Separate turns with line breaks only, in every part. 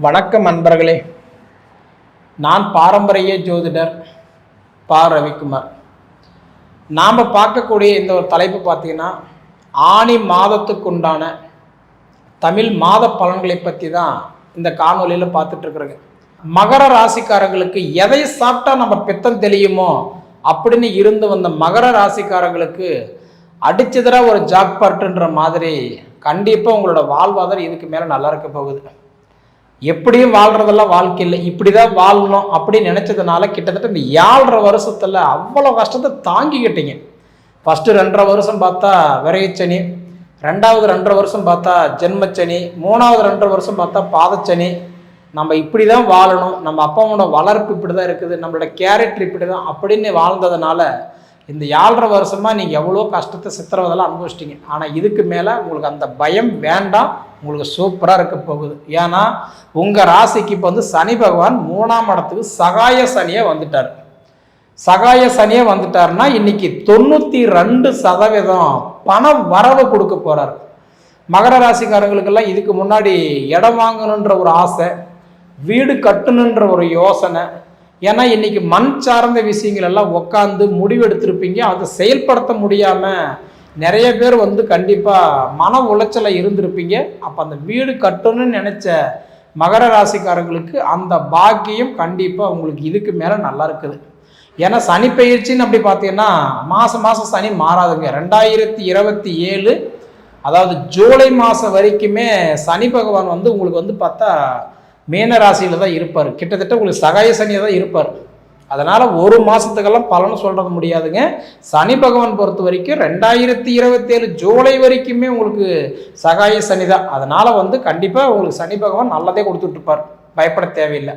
வணக்கம் அன்பர்களே நான் பாரம்பரிய ஜோதிடர் பா. ரவிக்குமார். நாம் பார்க்கக்கூடிய இந்த ஒரு தலைப்பு பார்த்தீங்கன்னா ஆணி மாதத்துக்குண்டான தமிழ் மாத பலன்களை பற்றி தான் இந்த காணொலியில் பார்த்துட்ருக்குறேங்க மகர ராசிக்காரங்களுக்கு எதை சாப்பிட்டா நம்ம பித்தம் தெளியுமோ அப்படின்னு இருந்து வந்த மகர ராசிக்காரங்களுக்கு அடிச்சதராக ஒரு ஜாக்பாட்டுன்ற மாதிரி கண்டிப்பாக உங்களோட வாழ்வாதாரம் இதுக்கு மேலே நல்லா இருக்க போகுது. எப்படியும் வாழ்றதெல்லாம் வாழ்க்கை இல்லை இப்படி தான் வாழணும் அப்படின்னு நினச்சதுனால கிட்டத்தட்ட இந்த ஏழரை வருஷத்தில் அவ்வளோ கஷ்டத்தை தாங்கிக்கிட்டீங்க. ஃபஸ்ட்டு ரெண்டரை வருஷம் பார்த்தா விரைச்சனி ரெண்டாவது ரெண்டரை வருஷம் பார்த்தா ஜென்மச்சனி மூணாவது ரெண்டரை வருஷம் பார்த்தா பாதச்சனி. நம்ம இப்படி தான் வாழணும் நம்ம அப்பாவோட வளர்ப்பு இப்படி தான் இருக்குது நம்மளோட கேரக்டர் இப்படி தான் அப்படின்னு வாழ்ந்ததுனால இந்த ஏழரை வருஷமாக நீங்கள் எவ்வளோ கஷ்டத்தை சித்திரவதெல்லாம் அனுபவிச்சிட்டிங்க. ஆனால் இதுக்கு மேலே உங்களுக்கு அந்த பயம் வேண்டாம் உங்களுக்கு சூப்பராக இருக்க போகுது. ஏன்னா உங்கள் ராசிக்கு இப்போ வந்து சனி பகவான் மூணாம் இடத்துக்கு சகாய சனியாக வந்துட்டார். சகாய சனியே வந்துட்டார்னா இன்னைக்கு தொண்ணூற்றி ரெண்டு சதவீதம் பண வரவு கொடுக்க போகிறார் மகர ராசிக்காரங்களுக்கெல்லாம் இதுக்கு முன்னாடி இடம் வாங்கணுன்ற ஒரு ஆசை வீடு கட்டணுன்ற ஒரு யோசனை. ஏன்னா இன்னைக்கு மண் சார்ந்த விஷயங்கள் எல்லாம் உட்காந்து முடிவெடுத்திருப்பீங்க. அதை செயல்படுத்த முடியாமல் நிறைய பேர் வந்து கண்டிப்பாக மன உளைச்சலில் இருந்திருப்பீங்க. அப்போ அந்த வீடு கட்டணும்னு நினச்ச மகர ராசிக்காரங்களுக்கு அந்த பாக்கியம் கண்டிப்பாக உங்களுக்கு இதுக்கு மேலே நல்லா இருக்குது. ஏன்னா சனி பயிற்சின்னு அப்படி பார்த்தீங்கன்னா மாதம் மாதம் சனி மாறாதுங்க. ரெண்டாயிரத்தி இருபத்தி ஏழு அதாவது ஜூலை மாதம் வரைக்குமே சனி பகவான் வந்து உங்களுக்கு வந்து பார்த்தா மீன ராசியில் தான் இருப்பார். கிட்டத்தட்ட உங்களுக்கு சகாய சனியாக தான் இருப்பார். அதனால் ஒரு மாதத்துக்கெல்லாம் பலன் சொல்கிறது முடியாதுங்க. சனி பகவான் பொறுத்த வரைக்கும் ரெண்டாயிரத்தி இருபத்தேழு ஜூலை வரைக்குமே உங்களுக்கு சகாய சனி தான். அதனால் வந்து கண்டிப்பாக உங்களுக்கு சனி பகவான் நல்லதே கொடுத்துட்ருப்பார் பயப்பட தேவையில்லை.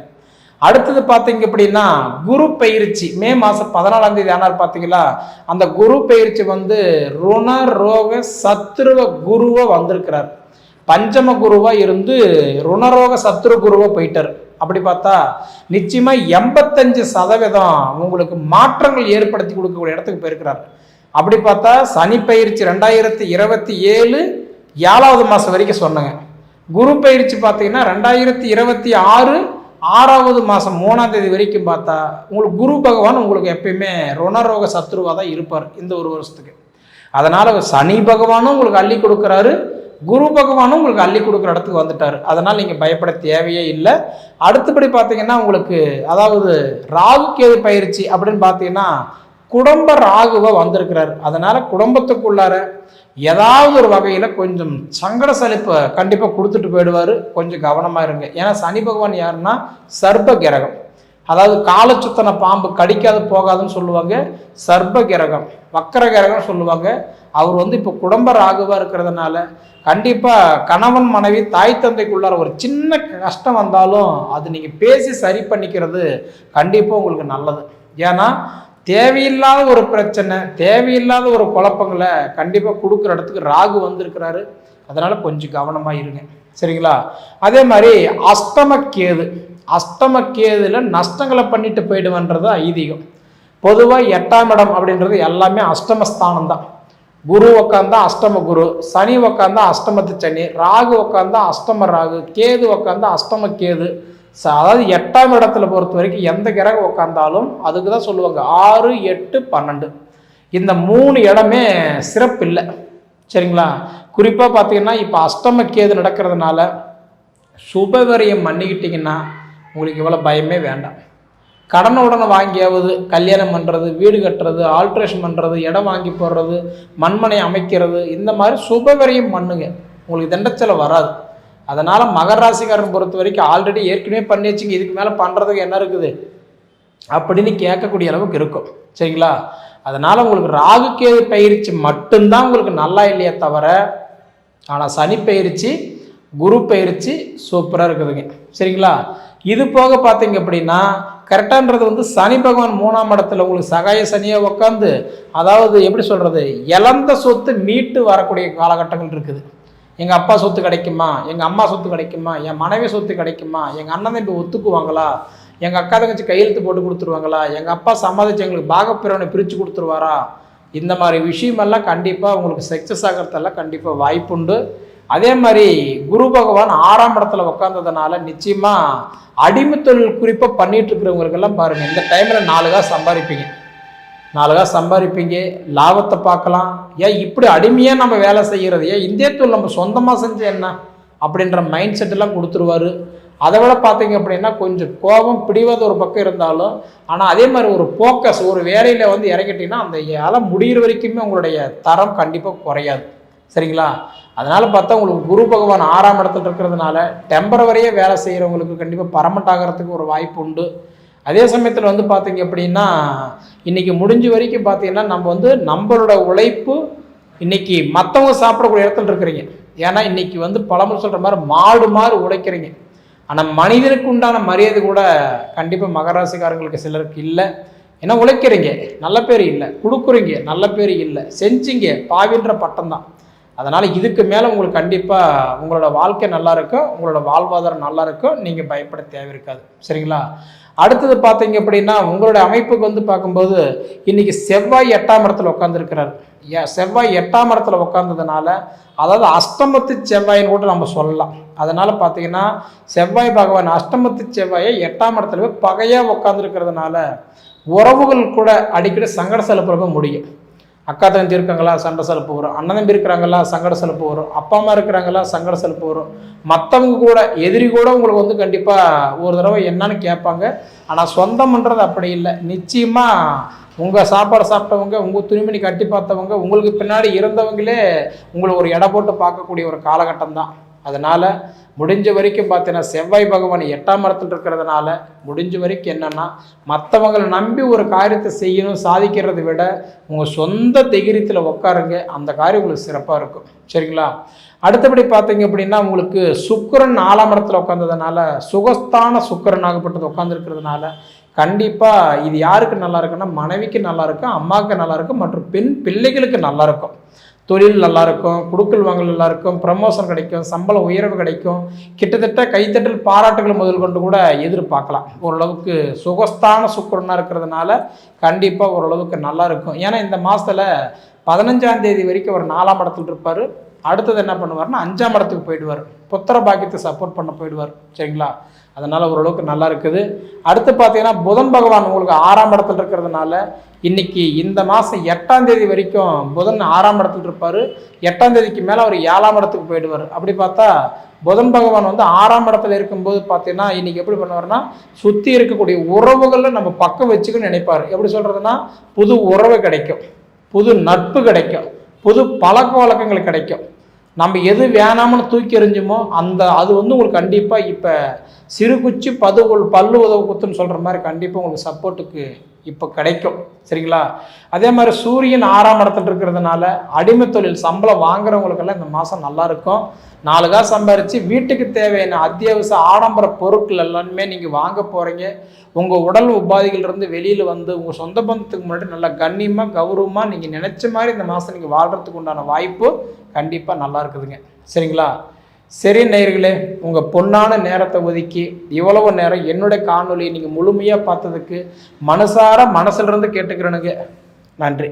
அடுத்தது பார்த்தீங்க அப்படின்னா குரு பயிற்சி. மே மாதம் பதினாலாம் தேதி ஆனார் பார்த்தீங்களா? அந்த குரு பயிற்சி வந்து ருண ரோக சத்ருவ குருவை வந்திருக்கிறார். பஞ்சம குருவாக இருந்து ருணரோக சத்ரு குருவாக போயிட்டார். அப்படி பார்த்தா நிச்சயமா எண்பத்தஞ்சு சதவீதம் உங்களுக்கு மாற்றங்கள் ஏற்படுத்தி கொடுக்கக்கூடிய இடத்துக்கு போயிருக்கிறார். அப்படி பார்த்தா சனி பயிற்சி ரெண்டாயிரத்தி இருபத்தி ஏழு ஏழாவது மாதம் வரைக்கும் சொன்னாங்க. குரு பயிற்சி பார்த்தீங்கன்னா ரெண்டாயிரத்தி இருபத்தி ஆறு ஆறாவது மாதம் மூணாம் தேதி வரைக்கும் பார்த்தா உங்களுக்கு குரு பகவான் உங்களுக்கு எப்பயுமே ருணரோக சத்ருவாக தான் இருப்பார் இந்த ஒரு வருஷத்துக்கு. அதனால் சனி பகவானும் உங்களுக்கு அள்ளி கொடுக்குறாரு. குரு பகவானும் உங்களுக்கு அள்ளி கொடுக்குற இடத்துக்கு வந்துட்டார். அதனால் நீங்கள் பயப்பட தேவையே இல்லை. அடுத்தபடி பார்த்தீங்கன்னா உங்களுக்கு அதாவது ராகு கேது பயிற்சி அப்படின்னு பார்த்தீங்கன்னா குடும்ப ராகுவை வந்திருக்கிறார். அதனால் குடும்பத்துக்குள்ளார ஏதாவது ஒரு வகையில் கொஞ்சம் சங்கட சலிப்பை கண்டிப்பாக கொடுத்துட்டு போயிடுவார். கொஞ்சம் கவனமாக இருங்க. ஏன்னா சனி பகவான் யாருன்னா சர்ப கிரகம். அதாவது காலச்சுத்தனை பாம்பு கடிக்காது போகாதுன்னு சொல்லுவாங்க சர்ப்ப கிரகம் வக்கர கிரகம் சொல்லுவாங்க. அவர் வந்து இப்போ குடும்ப ராகுவாக இருக்கிறதுனால கண்டிப்பாக கணவன் மனைவி தாய் தந்தைக்குள்ளார ஒரு சின்ன கஷ்டம் வந்தாலும் அது நீங்கள் பேசி சரி பண்ணிக்கிறது கண்டிப்பாக உங்களுக்கு நல்லது. ஏன்னா தேவையில்லாத ஒரு பிரச்சனை தேவையில்லாத ஒரு குழப்பங்களை கண்டிப்பாக கொடுக்குற இடத்துக்கு ராகு வந்திருக்கிறாரு. அதனால் கொஞ்சம் கவனமாக இருங்க. சரிங்களா? அதே மாதிரி அஸ்தமக்கேது கேது அஷ்டம நஷ்டங்களை பண்ணிட்டு போயிடுவன்றது ஐதீகம். பொதுவாக எட்டாம் இடம் அப்படின்றது எல்லாமே அஷ்டமஸ்தானம் தான் குரு உக்காந்தா அஷ்டம குரு சனி உக்காந்தா அஷ்டமத்து சனி ராகு உக்காந்தா அஷ்டம ராகு கேது உக்காந்தா அஷ்டம கேது. அதாவது எட்டாம் இடத்துல பொறுத்த வரைக்கும் எந்த கிரகம் உட்காந்தாலும் அதுக்கு தான் சொல்லுவாங்க ஆறு எட்டு பன்னெண்டு. இந்த மூணு இடமே சிறப்பு இல்லை சரிங்களா? குறிப்பாக பார்த்தீங்கன்னா இப்போ அஷ்டம கேது நடக்கிறதுனால சுபவரியம் பண்ணிக்கிட்டிங்கன்னா உங்களுக்கு இவ்வளோ பயமே வேண்டாம். கடனை உடனே வாங்கியாவது கல்யாணம் பண்ணுறது வீடு கட்டுறது ஆல்ட்ரேஷன் பண்ணுறது இடம் வாங்கி போடுறது மண்மனை அமைக்கிறது இந்த மாதிரி சுபவரையும் பண்ணுங்க. உங்களுக்கு தண்டச்சலை வராது. அதனால் மகர ராசிக்காரன் பொறுத்த வரைக்கும் ஆல்ரெடி ஏற்கனவே பண்ணி வச்சுங்க இதுக்கு மேலே பண்ணுறதுக்கு என்ன இருக்குது? அப்படின்னு கேட்கக்கூடிய அளவுக்கு இருக்கும். சரிங்களா? அதனால் உங்களுக்கு ராகு கேது பயிற்சி மட்டும்தான் உங்களுக்கு நல்லா இல்லையே தவிர ஆனால் சனி பயிற்சி குரு பயிற்சி சூப்பராக இருக்குதுங்க. சரிங்களா? இது போக பார்த்தீங்க அப்படின்னா கரெக்டான்றது வந்து சனி பகவான் மூணாம் இடத்துல உங்களுக்கு சகாய சனியாக உட்காந்து அதாவது எப்படி சொல்கிறது இழந்த சொத்து மீட்டு வரக்கூடிய காலகட்டங்கள் இருக்குது. எங்கள் அப்பா சொத்து கிடைக்குமா? எங்கள் அம்மா சொத்து கிடைக்குமா? என் மனைவி சொத்து கிடைக்குமா? எங்கள் அண்ணன் இப்போ ஒத்துக்குவாங்களா? எங்கள் அக்கா தங்கச்சி கையெழுத்து போட்டு கொடுத்துருவாங்களா? எங்கள் அப்பா சம்மதிச்சு எங்களுக்கு பாகப்பிரவனை பிரித்து கொடுத்துருவாரா? இந்த மாதிரி விஷயமெல்லாம் கண்டிப்பாக உங்களுக்கு சக்ஸஸ் ஆகிறதெல்லாம் கண்டிப்பாக வாய்ப்புண்டு. அதே மாதிரி குரு பகவான் ஆறாம் இடத்துல உட்காந்ததுனால நிச்சயமா அடிமை தொழில் குறிப்பாக பண்ணிட்டு இருக்கிறவங்களுக்கெல்லாம் பாருங்க. இந்த டைம்ல நாலு சம்பாதிப்பீங்க. நாலுகா சம்பாதிப்பீங்க. லாபத்தை பார்க்கலாம். ஏன் இப்படி அடிமையாக நம்ம வேலை செய்கிறது ஏன் இந்திய தொழில் நம்ம சொந்தமாக செஞ்ச என்ன? அப்படின்ற மைண்ட் செட்டெல்லாம் கொடுத்துருவாரு. அதை விட பார்த்தீங்க அப்படின்னா கொஞ்சம் கோபம் பிடிவது ஒரு பக்கம் இருந்தாலும் ஆனால் அதே மாதிரி ஒரு ஃபோக்கஸ் ஒரு வேலையில் வந்து இறங்கிட்டீங்கன்னா அந்த ஏழை முடிகிற வரைக்குமே உங்களுடைய தரம் கண்டிப்பாக குறையாது. சரிங்களா? அதனால் பார்த்தா உங்களுக்கு குரு பகவான் ஆறாம் இடத்துல இருக்கிறதுனால டெம்பரவரியாக வேலை செய்கிறவங்களுக்கு கண்டிப்பாக பரமட் ஆகிறதுக்கு ஒரு வாய்ப்பு உண்டு. அதே சமயத்தில் வந்து பார்த்தீங்க அப்படின்னா இன்றைக்கி முடிஞ்ச வரைக்கும் பார்த்தீங்கன்னா நம்ம வந்து நம்மளோட உழைப்பு இன்னைக்கு மற்றவங்க சாப்பிடக்கூடிய இடத்துல இருக்கிறீங்க. ஏன்னா இன்னைக்கு வந்து பழமொழி சொல்கிற மாதிரி மாடு மாறு உழைக்கிறீங்க ஆனால் மனிதனுக்கு உண்டான மரியாதை கூட கண்டிப்பாக மகராசிக்காரங்களுக்கு சிலருக்கு இல்லை. ஏன்னா உழைக்கிறீங்க. நல்ல பேர் இல்லை. கொடுக்குறீங்க. நல்ல பேர் இல்லை. செஞ்சீங்க. பாவின்ற பட்டம் தான். அதனால் இதுக்கு மேலே உங்களுக்கு கண்டிப்பாக உங்களோட வாழ்க்கை நல்லா இருக்கும் உங்களோட வாழ்வாதாரம் நல்லா இருக்கும் நீங்கள் பயப்பட தேவை இருக்காது. சரிங்களா? அடுத்தது பார்த்தீங்க அப்படின்னா உங்களுடைய அமைப்புக்கு வந்து பார்க்கும்போது இன்னைக்கு செவ்வாய் எட்டாம் இடத்துல உட்காந்துருக்கிறார் செவ்வாய் எட்டாம் இடத்துல உட்காந்ததுனால அதாவது அஷ்டமத்து செவ்வாயின்னு கூட நம்ம சொல்லலாம். அதனால் பார்த்தீங்கன்னா செவ்வாய் பகவான் அஷ்டமத்து செவ்வாயை எட்டாம் இடத்துல போய் பகையாக உட்காந்துருக்கிறதுனால உறவுகள் கூட அடிக்கடி சங்கட செலுப்புறப்ப முடியும். அக்கா தங்கச்சி இருக்காங்களா சண்டை செலப்பு வரும். அண்ணன் தம்பி இருக்கிறாங்களா சங்கட செலப்பு வரும். அப்பா அம்மா இருக்கிறாங்களா சங்கட செலப்பு வரும். மற்றவங்க கூட எதிரி கூட உங்களுக்கு வந்து கண்டிப்பாக ஒரு தடவை என்னன்னு கேட்பாங்க. ஆனால் சொந்தம்ன்றது அப்படி இல்லை. நிச்சயமாக உங்கள் சாப்பாடு சாப்பிட்டவங்க உங்கள் துணிமணி கட்டி பார்த்தவங்க உங்களுக்கு பின்னாடி இருந்தவங்களே உங்களை ஒரு எடை போட்டு பார்க்கக்கூடிய ஒரு காலகட்டம் தான். அதனால் முடிஞ்ச வரைக்கும் பார்த்தீங்கன்னா செவ்வாய் பகவான் எட்டாம் மரத்தில் இருக்கிறதுனால முடிஞ்ச வரைக்கும் என்னென்னா மற்றவங்களை நம்பி ஒரு காரியத்தை செய்யணும் சாதிக்கிறத விட உங்கள் சொந்த தைரியத்தில் உட்காருங்க அந்த காரியம் உங்களுக்கு சிறப்பாக இருக்கும். சரிங்களா? அடுத்தபடி பார்த்தீங்க அப்படின்னா உங்களுக்கு சுக்கரன் நாலாம் இடத்துல உட்காந்ததுனால சுகஸ்தான சுக்கரன் ஆகப்பட்டது உட்காந்துருக்கிறதுனால கண்டிப்பாக இது யாருக்கு நல்லா இருக்குன்னா மனைவிக்கு நல்லா இருக்கும் அம்மாவுக்கு நல்லா இருக்கும் மற்றும் பெண் பிள்ளைகளுக்கு நல்லா இருக்கும். தொழில் நல்லாயிருக்கும் குடுக்கல் வாங்கல் நல்லாயிருக்கும் ப்ரமோஷன் கிடைக்கும் சம்பள உயர்வு கிடைக்கும். கிட்டத்தட்ட கைத்தட்டல் பாராட்டுகள் முதல் கொண்டு கூட எதிர்பார்க்கலாம். ஓரளவுக்கு சுகஸ்தான சுக்கரனாக இருக்கிறதுனால கண்டிப்பாக ஓரளவுக்கு நல்லா இருக்கும் ஏன்னா இந்த மாதத்தில் பதினஞ்சாம் தேதி வரைக்கும் ஒரு நாலாம் இடத்துல இருப்பார். அடுத்தது என்ன பண்ணுவார்னா அஞ்சாம் இடத்துக்கு போயிடுவார். புத்திர பாக்கியத்தை சப்போர்ட் பண்ண போயிடுவார். சரிங்களா? அதனால் ஓரளவுக்கு நல்லா இருக்குது. அடுத்து பார்த்தீங்கன்னா புதன் பகவான் உங்களுக்கு ஆறாம் இடத்துல இருக்கிறதுனால இன்னைக்கு இந்த மாதம் எட்டாம் தேதி வரைக்கும் புதன் ஆறாம் இடத்துல இருப்பார். எட்டாம் தேதிக்கு மேலே அவர் ஏழாம் இடத்துக்கு போயிடுவார். அப்படி பார்த்தா புதன் பகவான் வந்து ஆறாம் இடத்துல இருக்கும்போது பார்த்தீங்கன்னா இன்னைக்கு எப்படி பண்ணுவார்னா சுற்றி இருக்கக்கூடிய உறவுகளில் நம்ம பக்கம் வச்சுக்கணும்னு நினைப்பார். எப்படி சொல்கிறதுனா புது உறவு கிடைக்கும். புது நட்பு கிடைக்கும். புது பழக்க வழக்கங்கள் கிடைக்கும். நம்ம எது வேணாம்னு தூக்கி எறிஞ்சுமோ அந்த அது வந்து உங்களுக்கு கண்டிப்பாக இப்போ சிறு குச்சி பதுகுள் பல்லு உதவு குத்துன்னு சொல்கிற மாதிரி கண்டிப்பாக உங்களுக்கு சப்போர்ட்டுக்கு இப்போ கிடைக்கும். சரிங்களா? அதே மாதிரி சூரியன் ஆறாம் இடத்துல இருக்கிறதுனால அடிமை தொழில் சம்பளம் வாங்குறவங்களுக்கெல்லாம் இந்த மாதம் நல்லா இருக்கும். நாலு காசு சம்பாரித்து வீட்டுக்கு தேவையான அத்தியாவசிய ஆடம்பர பொருட்கள் எல்லாமே நீங்கள் வாங்க போகிறீங்க உங்கள் உடல் உபாதிகள்லேருந்து வெளியில் வந்து உங்கள் சொந்த பந்தத்துக்கு முன்னாடி நல்லா கண்ணியமாக கௌரவமாக நீங்கள் நினச்ச மாதிரி இந்த மாதம் நீங்கள் வாழ்கிறதுக்கு உண்டான வாய்ப்பு கண்டிப்பாக நல்லா இருக்குதுங்க. சரிங்களா? சரி நேயர்களே உங்கள் பொன்னான நேரத்தை ஒதுக்கி இவ்வளவு நேரம் என்னுடைய காணொலியை நீங்கள் முழுமையாக பார்த்ததுக்கு மனசார மனசுலேருந்து கேட்டுக்கிறேனுங்க. நன்றி.